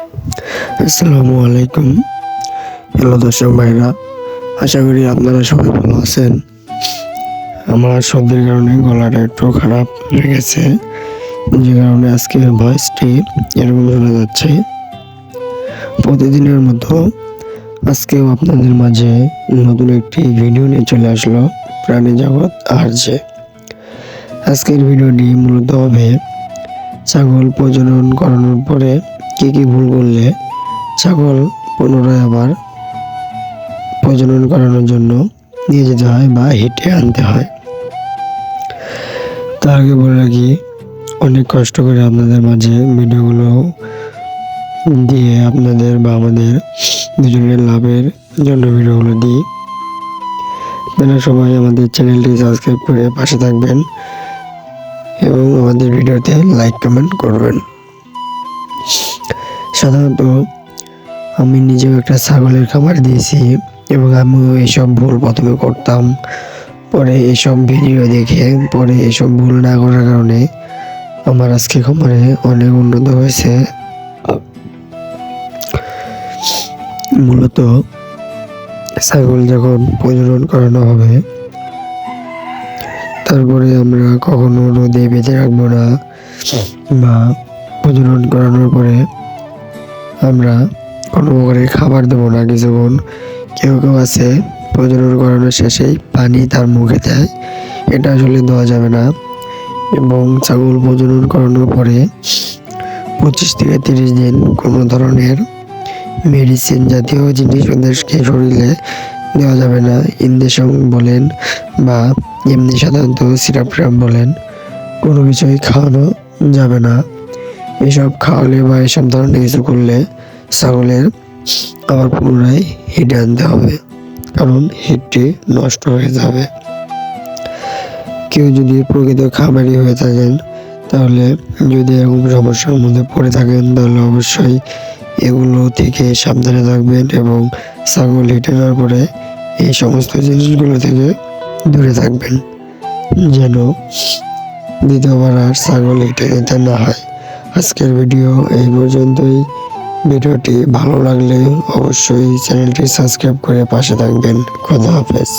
আসসালামু আলাইকুম। হ্যালো দর্শক ভাইরা, আশা করি আপনারা সবাই ভালো আছেন। আমার শব্দের কারণে গলাটা একটু খারাপ হয়ে গেছে, যে কারণে আজকের ভয়েসটি এরকম শোনা যাচ্ছে। প্রতিদিনের মতো আজকেও আপনাদের মাঝে নতুন একটি ভিডিও নিয়ে চলে আসলো, প্রাণী জগৎ আর যে। আজকের ভিডিওটি মূলত হবে ছাগল প্রজনন করানোর পরে কি কি ভুল করলে ছাগল পুনরায় আবার প্রজনন করানোর জন্য নিয়ে যেতে হয় বা হেঁটে আনতে হয়? তার আগে বলে রাখি, অনেক কষ্ট করে আপনাদের মাঝে ভিডিওগুলো দিয়ে আপনাদের বা আমাদের দুজনের লাভের জন্য ভিডিওগুলো দিই। আপনারা সবাই আমাদের চ্যানেলটি সাবস্ক্রাইব করে পাশে থাকবেন এবং আমাদের ভিডিওতে লাইক, কমেন্ট করবেন। সাধারণত আমি নিজেও একটা ছাগলের খাবার দিয়েছি এবং আমিও এইসব ভুল প্রথমে করতাম। পরে এসব ভিডিও দেখে, পরে এসব ভুল না করার কারণে আমার আজকে খামারে অনেক উন্নত হয়েছে। মূলত ছাগল যখন প্রজনন করানো হবে, তারপরে আমরা কখনো রোদে বেঁধে রাখব না। বা প্রজনন করানোর পরে আমরা কোনো প্রকারের খাবার দেবো না কিছুক্ষণ কেউ কেউ আছে, প্রজনন করানোর শেষেই পানি তার মুখে দেয়। এটা আসলে দেওয়া যাবে না। এবং ছাগল প্রজনন করানোর পরে পঁচিশ থেকে তিরিশ দিন কোনো ধরনের মেডিসিন জাতীয় জিনিস ওদেরকে শরীরে দেওয়া যাবে না। ইনজেকশন বলেন বা এমনি সাধারণত সিরাপ বলেন, কোনো কিছুই খাওয়ানো যাবে না। এসব খাওয়ালে বা এসব ধরনের কিছু করলে ছাগলের আবার পুনরায় হিটে আনতে হবে। কারণ হিটটি নষ্ট হয়ে যাবে। কেউ যদি প্রকৃত খাবারই হয়ে থাকেন, তাহলে যদি এরকম সমস্যার মধ্যে পড়ে থাকেন, তাহলে অবশ্যই এগুলো থেকে সাবধানে থাকবেন এবং ছাগল হিটে যাওয়ার পরে এই সমস্ত জিনিসগুলো থেকে দূরে থাকবেন। যেন দ্বিতীয়বার আর ছাগল হিটে নিতে না হয়। আজকের ভিডিও এই পর্যন্তই। ভিডিওটি ভালো লাগলে অবশ্যই চ্যানেলটি সাবস্ক্রাইব করে পাশে থাকবেন। খোদা হাফেজ।